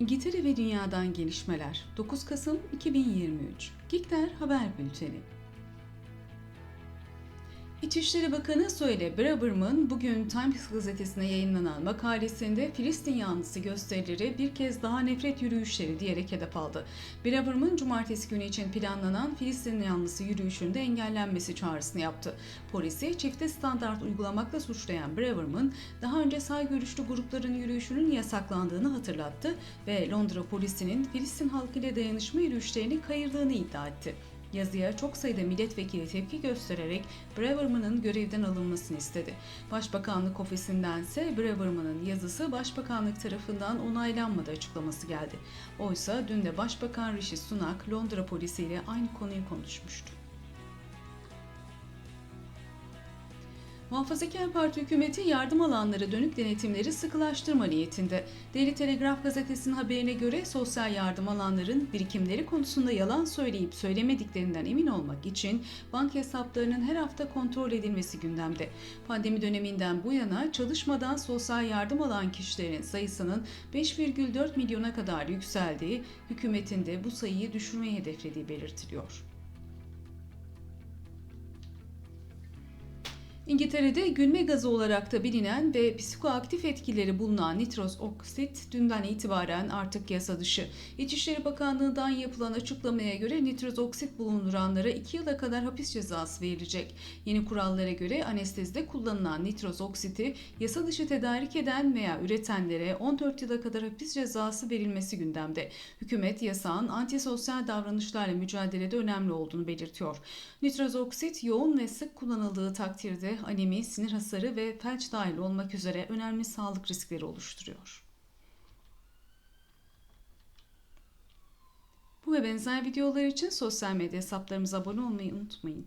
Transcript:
İngiltere ve Dünya'dan gelişmeler 9 Kasım 2023 Gikter Haber Bülteni İçişleri Bakanı Söyle Braverman bugün Times gazetesine yayınlanan makalesinde Filistin yanlısı gösterileri bir kez daha nefret yürüyüşleri diyerek hedef aldı. Braverman cumartesi günü için planlanan Filistin yanlısı yürüyüşünde engellenmesi çağrısını yaptı. Polisi çifte standart uygulamakla suçlayan Braverman daha önce sağ görüşlü grupların yürüyüşünün yasaklandığını hatırlattı ve Londra polisinin Filistin halkıyla dayanışma yürüyüşlerini kayırdığını iddia etti. Yazıya çok sayıda milletvekili tepki göstererek Braverman'ın görevden alınmasını istedi. Başbakanlık ofisindense Braverman'ın yazısı Başbakanlık tarafından onaylanmadı açıklaması geldi. Oysa dün de Başbakan Rishi Sunak Londra polisiyle aynı konuyu konuşmuştu. Muhafazakar Parti hükümeti yardım alanlara dönük denetimleri sıkılaştırma niyetinde. Daily Telegraph gazetesinin haberine göre sosyal yardım alanların birikimleri konusunda yalan söyleyip söylemediklerinden emin olmak için bank hesaplarının her hafta kontrol edilmesi gündemde. Pandemi döneminden bu yana çalışmadan sosyal yardım alan kişilerin sayısının 5,4 milyona kadar yükseldiği, hükümetin de bu sayıyı düşürmeyi hedeflediği belirtiliyor. İngiltere'de gülme gazı olarak da bilinen ve psikoaktif etkileri bulunan nitroz oksit dünden itibaren artık yasa dışı. İçişleri Bakanlığı'ndan yapılan açıklamaya göre nitroz oksit bulunduranlara 2 yıla kadar hapis cezası verilecek. Yeni kurallara göre anestezide kullanılan nitroz oksiti yasa dışı tedarik eden veya üretenlere 14 yıla kadar hapis cezası verilmesi gündemde. Hükümet yasağın antisosyal davranışlarla mücadelede önemli olduğunu belirtiyor. Nitroz oksit yoğun ve sık kullanıldığı takdirde anemi, sinir hasarı ve felç dahil olmak üzere önemli sağlık riskleri oluşturuyor. Bu ve benzer videolar için sosyal medya hesaplarımıza abone olmayı unutmayın.